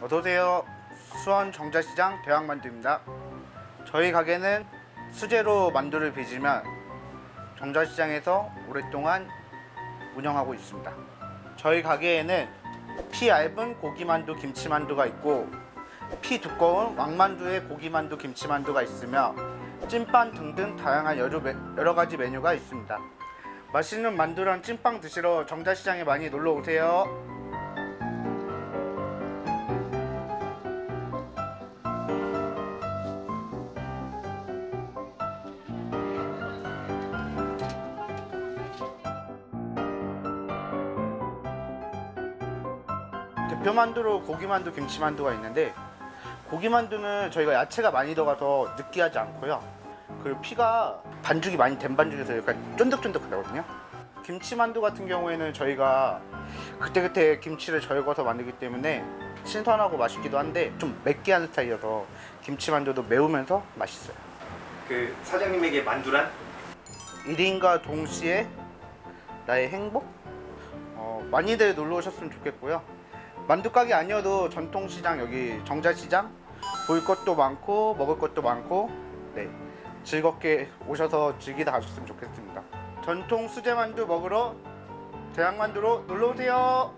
어서오세요. 수원 정자시장 대왕만두입니다. 저희 가게는 수제로 만두를 빚으면 정자시장에서 오랫동안 운영하고 있습니다. 저희 가게에는 피 얇은 고기만두, 김치만두가 있고 피 두꺼운 왕만두에 고기만두, 김치만두가 있으며 찐빵 등등 다양한 여러, 가지 메뉴가 있습니다. 맛있는 만두랑 찐빵 드시러 정자시장에 많이 놀러 오세요. 대표 만두로 고기 만두, 김치 만두가 있는데 고기 만두는 저희가 야채가 많이 들어가서 느끼하지 않고요. 그리고 피가 반죽이 많이 된 반죽에서 약간 쫀득쫀득하거든요. 김치 만두 같은 경우에는 저희가 그때그때 김치를 절거서 만들기 때문에 신선하고 맛있기도 한데 좀 맵게 하는 스타일이어서 김치 만두도 매우면서 맛있어요. 그 사장님에게 만두란? 1인과 동시에 나의 행복? 어, 많이들 놀러 오셨으면 좋겠고요. 만두 가게 아니어도 전통시장 여기 정자시장 볼 것도 많고 먹을 것도 많고 네 즐겁게 오셔서 즐기다 가셨으면 좋겠습니다. 전통 수제 만두 먹으러 대학만두로 놀러 오세요.